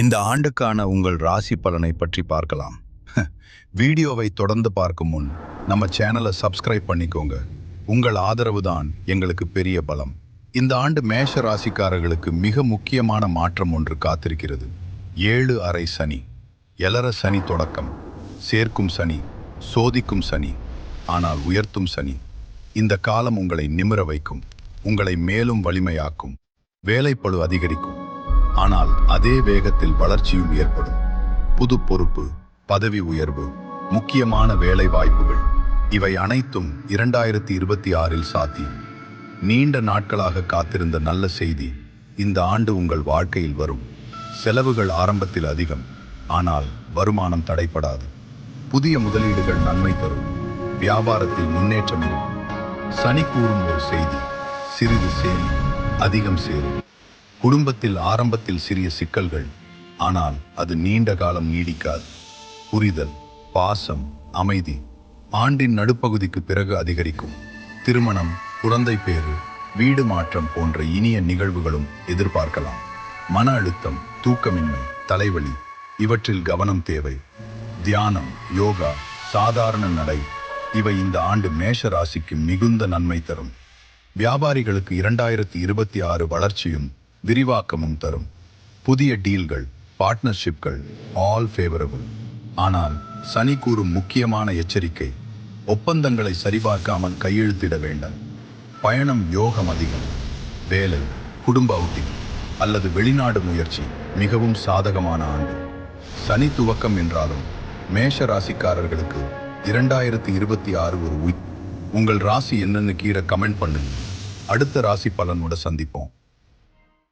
இந்த ஆண்டுக்கான உங்கள் ராசி பலனை பற்றி பார்க்கலாம். வீடியோவை தொடர்ந்து பார்க்கும் முன் நம்ம சேனலை சப்ஸ்கிரைப் பண்ணிக்கோங்க. உங்கள் ஆதரவு தான் எங்களுக்கு பெரிய பலம். இந்த ஆண்டு மேஷ ராசிக்காரர்களுக்கு மிக முக்கியமான மாற்றம் ஒன்று காத்திருக்கிறது. ஏழு அறை சனி. எலர சனி தொடக்கம். சேர்க்கும் சனி சோதிக்கும் சனி ஆனால் உயர்த்தும் சனி. இந்த காலம் உங்களை நிமிர வைக்கும். உங்களை மேலும் வலிமையாக்கும். வேலைப்பழு அதிகரிக்கும். ஆனால் அதே வேகத்தில் வளர்ச்சியும் ஏற்படும். புது பொறுப்பு பதவி உயர்வு முக்கியமான வேலை வாய்ப்புகள் இவை அனைத்தும் இரண்டாயிரத்தி இருபத்தி ஆறில் சாத்தியம் நீண்ட நாட்களாக காத்திருந்த நல்ல செய்தி இந்த ஆண்டு உங்கள் வாழ்க்கையில் வரும். செலவுகள் ஆரம்பத்தில் அதிகம் ஆனால் வருமானம் தடைப்படாது புதிய முதலீடுகள் நன்மை தரும் வியாபாரத்தில் முன்னேற்றம் சனி கூறும் ஒரு செய்தி சிறிது சேமி அதிகம் சேரும். குடும்பத்தில் ஆரம்பத்தில் சிறிய சிக்கல்கள் ஆனால் அது நீண்ட காலம் நீடிக்காது. புரிதல் பாசம் அமைதி ஆண்டின் நடுப்பகுதிக்கு பிறகு அதிகரிக்கும். திருமணம் குழந்தை பேறு வீடு மாற்றம் போன்ற இனிய நிகழ்வுகளும் எதிர்பார்க்கலாம். மன அழுத்தம் தூக்கமின்மை தலைவலி இவற்றில் கவனம் தேவை. தியானம் யோகா சாதாரண நடை இவை இந்த ஆண்டு மேஷ ராசிக்கு மிகுந்த நன்மை தரும். வியாபாரிகளுக்கு இரண்டாயிரத்தி இருபத்தி ஆறு வளர்ச்சியும் விரிவாக்கமும் தரும். புதிய டீல்கள் பார்ட்னர்ஷிப்கள் ஆல் ஃபேவரபிள் ஆனால் சனி கூறும் முக்கியமான எச்சரிக்கை ஒப்பந்தங்களை சரிபார்க்காமல் கையெழுத்திட வேண்டாம். பயணம் யோகம் அதிகம். வேலை குடும்ப அவுட்டிங் அல்லது வெளிநாடு முயற்சி மிகவும் சாதகமான ஆண்டு. சனி துவக்கம் என்றாலும் மேஷ ராசிக்காரர்களுக்கு இரண்டாயிரத்தி இருபத்தி ஆறு ஒரு உயிர் உங்கள் ராசி என்னன்னு கீழே கமெண்ட் பண்ணுங்க. அடுத்த ராசி பலனோட சந்திப்போம்.